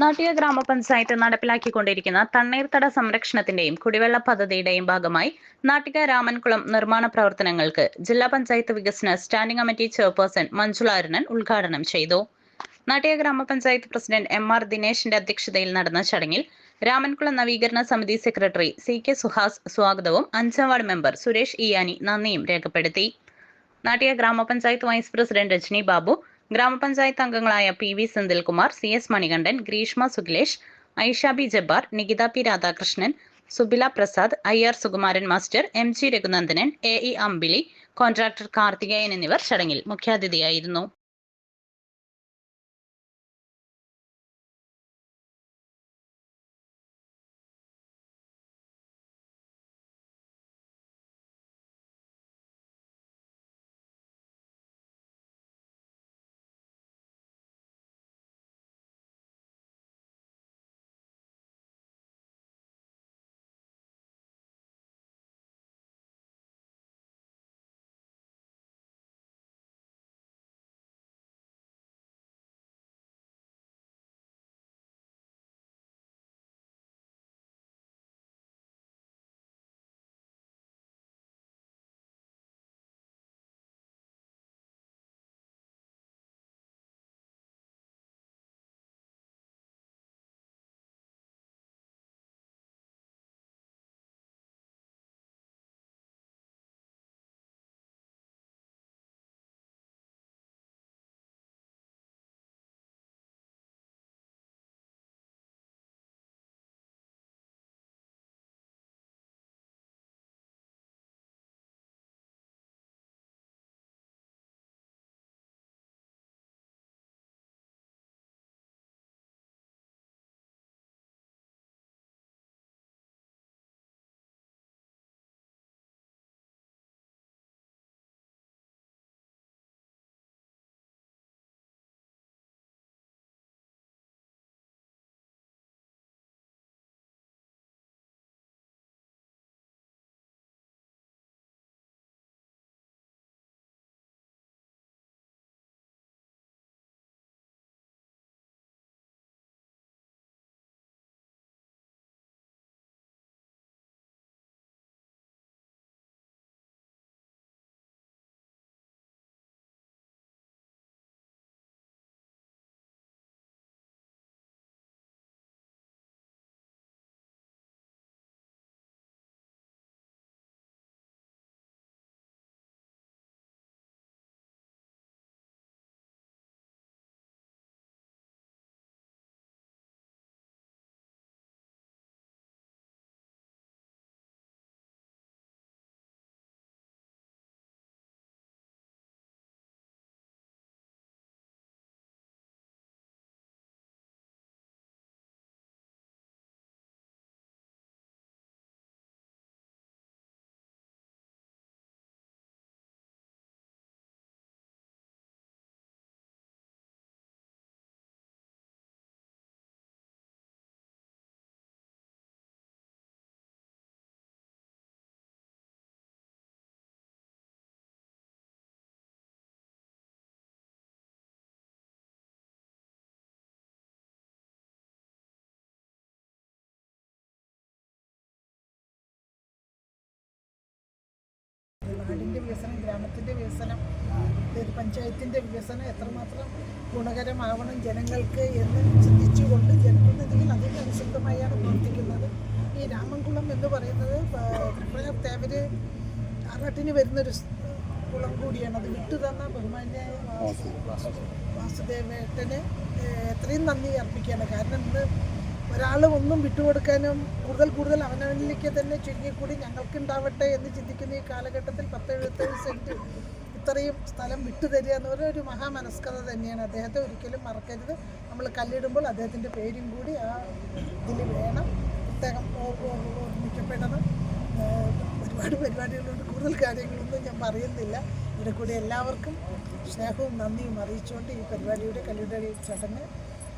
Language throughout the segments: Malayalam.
നാട്ടിക ഗ്രാമപഞ്ചായത്ത് നടപ്പിലാക്കിക്കൊണ്ടിരിക്കുന്ന തണ്ണീർത്തട സംരക്ഷണത്തിന്റെയും കുടിവെള്ള പദ്ധതിയുടെയും ഭാഗമായി നാട്ടിക രാമൻകുളം നിർമ്മാണ പ്രവർത്തനങ്ങൾക്ക് ജില്ലാ പഞ്ചായത്ത് വികസന standing committee chairperson Manjula Arunan ഉദ്ഘാടനം ചെയ്തു. നാട്ടിക ഗ്രാമപഞ്ചായത്ത് പ്രസിഡന്റ് എം ആർ ദിനേശിന്റെ അധ്യക്ഷതയിൽ നടന്ന ചടങ്ങിൽ രാമൻകുളം നവീകരണ സമിതി സെക്രട്ടറി സി കെ സുഹാസ് സ്വാഗതവും അഞ്ചാം വാർഡ് മെമ്പർ സുരേഷ് ഇയാനി നന്ദിയും രേഖപ്പെടുത്തി. നാട്ടിക ഗ്രാമപഞ്ചായത്ത് വൈസ് പ്രസിഡന്റ് രജനി ബാബു ഗ്രാമപഞ്ചായത്ത് അംഗങ്ങളായ P V Senthilkumar C S Manikandan Greeshma Sukhilesh Aisha B Jabbar Nikhitha P Radhakrishnan Subila Prasad I R Sukumaran master M G Raghunandanan A E Ambili contractor Karthikeyan എന്നിവർ ചടങ്ങിൽ മുഖ്യാതിഥിയായിരുന്നു. വികസനം ഗ്രാമത്തിന്റെ വികസനം പഞ്ചായത്തിന്റെ വികസനം എത്രമാത്രം ഗുണകരമാവണം ജനങ്ങൾക്ക് എന്ന് ചിന്തിച്ചുകൊണ്ട് ജനപ്രതിനിധികൾ അതിനനുസൃതമായാണ് പ്രവർത്തിക്കുന്നത്. ഈ രാമൻകുളം എന്ന് പറയുന്നത് ത്രിപുര തേവര് ആറാട്ടിന് വരുന്നൊരു കുളം കൂടിയാണ്. അത് വിട്ടുതന്ന തന്ന ബഹുമാന്യായ വാസുദേവേട്ടന് എത്രയും നന്ദി അർപ്പിക്കുകയാണ്. കാരണം ഇന്ന് ഒരാൾ ഒന്നും വിട്ടുകൊടുക്കാനും കൂടുതൽ കൂടുതൽ അവനവനിലേക്ക് തന്നെ ചുരുങ്ങിക്കൂടി ഞങ്ങൾക്ക് ഉണ്ടാവട്ടെ എന്ന് ചിന്തിക്കുന്ന ഈ കാലഘട്ടത്തിൽ പത്ത് എഴുപത്തേഴ് സെന്റ് ഇത്രയും സ്ഥലം വിട്ടുതരിക എന്ന് പറഞ്ഞ ഒരു മഹാമനസ്കത തന്നെയാണ്. അദ്ദേഹത്തെ ഒരിക്കലും മറക്കരുത്. നമ്മൾ കല്ലിടുമ്പോൾ അദ്ദേഹത്തിന്റെ പേരും കൂടി ആ ഇതിൽ വേണം. പ്രത്യേകം ഓർമ്മിക്കപ്പെടണം ഒരുപാട് പരിപാടികളുണ്ട് കൂടുതൽ കാര്യങ്ങളൊന്നും ഞാൻ പറയുന്നില്ല. ഇവിടെ കൂടി എല്ലാവർക്കും സ്നേഹവും നന്ദിയും അറിയിച്ചുകൊണ്ട് ഈ പരിപാടിയുടെ കല്ലിടടി ചടങ്ങ്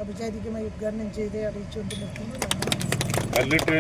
ഔപചാരികമായി ഉദ്ഘാടനം ചെയ്ത് അറിയിച്ചുകൊണ്ട് നിർത്തുന്നു നന്ദി കല്ലിട്ട്